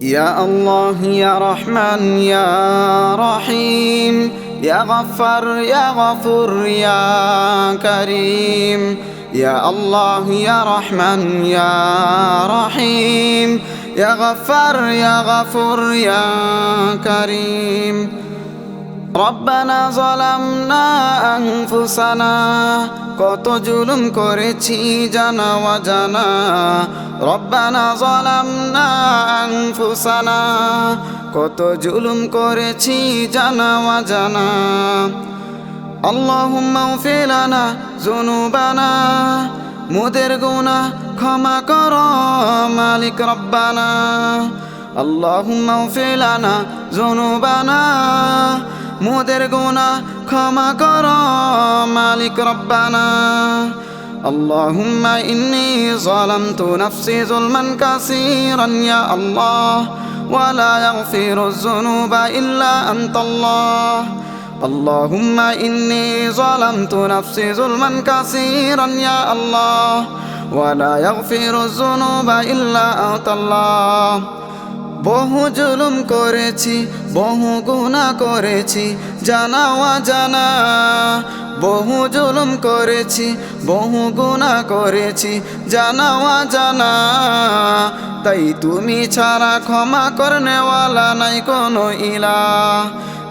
يا الله يا رحمن يا رحيم يا غفر يا غفور يا كريم يا الله يا رحمن يا رحيم يا غفر يا غفور يا كريم. ربنا ظلمنا আনফুসানা কত জুলুম করেছি জানা। অজানা রব্বানা জলামনা আনফুসানা, কত জুলুম করেছি জানা। অজানা আল্লাহুম্মা ফিলানা জুনুবানা মোদের গুনাহ ক্ষমা কর, মালিক রব্বানা। আল্লাহুম্মা ফিলানা জুনুবানা মোদের গোনা ক্ষমা কর মালিক রব্বানা اللهم إني ظلمت نفسي ظلما كثيرا يا الله ولا يغفر الذنوب إلا أنت الله اللهم إني ظلمت نفسي ظلما كثيرا يا الله ولا يغفر الذنوب إلا أنت الله বহু জুলুম করেছি, বহু গুণা করেছি জানাওয়া জানা বহু জুলুম করেছি, বহু গুণা করেছি জানাওয়া জানা তাই তুমি ছাড়া ক্ষমা করনেওয়ালা নাই কোনো ইলা।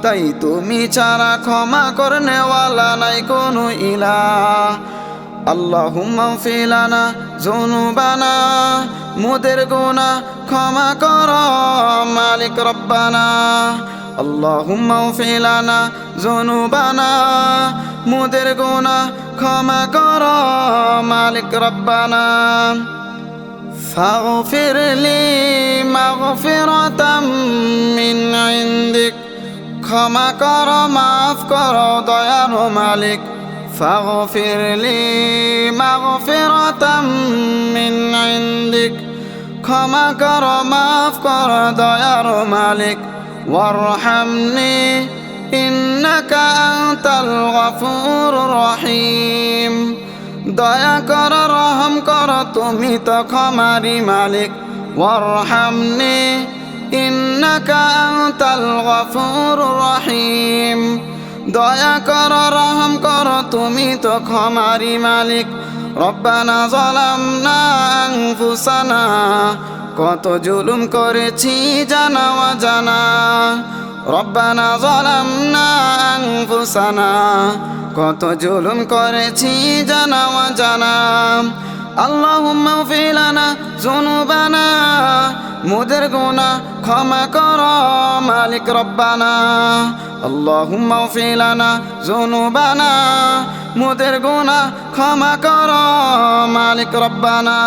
তাই তুমি ছাড়া ক্ষমা করনেওয়ালা নাই কোনো ইলা। আল্লাহুম্মা ফিলানা জুনুবানা, মুদের গুনা ক্ষমা কর মালিক রব্বানা আল্লাহুম্মা ফিলানা জুনুবানা মুদের গুনা ক্ষমা কর মালিক রব্বানা فاغفر لي مغفرة من عندك ক্ষমা কর মাফ কর দয়ার মালিক فاغفر لي مغفرة من عندك ক্ষমা কর, মাফ কর, দয়ার মালিক। ওয়ারহামনি, ইন্নাকা আনতাল গফুরুর রহিম। দয়া কর, রহম কর, তুমি তো ক্ষমারি মালিক। ওয়ারহামনি, ইন্নাকা আনতাল গফুরুর রহিম। দয়া কর, রহম কর, তুমি তো ক্ষমারি মালিক। রব্বানা ظلمنا أنفسنا কত জুলুম করেছি জানা জানা রব্বানা জলামনা ফুসানা কত জুলুম করেছি জানা জানা আল্লাহ ফিলানা জুনুবানা মুদের গুনা ক্ষমা কর মালিক রব্বানা। আল্লাহুম্মা ফিলানা জুনুবানা মুদের গুনা ক্ষমা কর মালিক রব্বানা।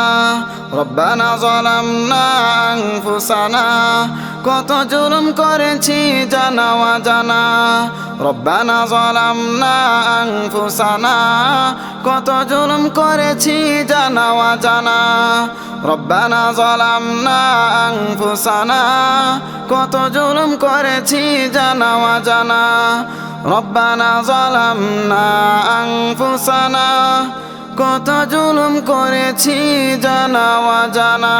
রব্বানা জলামনা আনফুসানা। কত জুলুম করেছি জানা জানা। রব্বানা জলামনা আনফুসানা। কত জুলুম করেছি জানা জানা। রব্বানা জলামনা আনফুসানা, কত জুলুম করেছি জানা জানা রব্বানা জলামনা আনফুসানা, কত জুলুম করেছি জানা জানা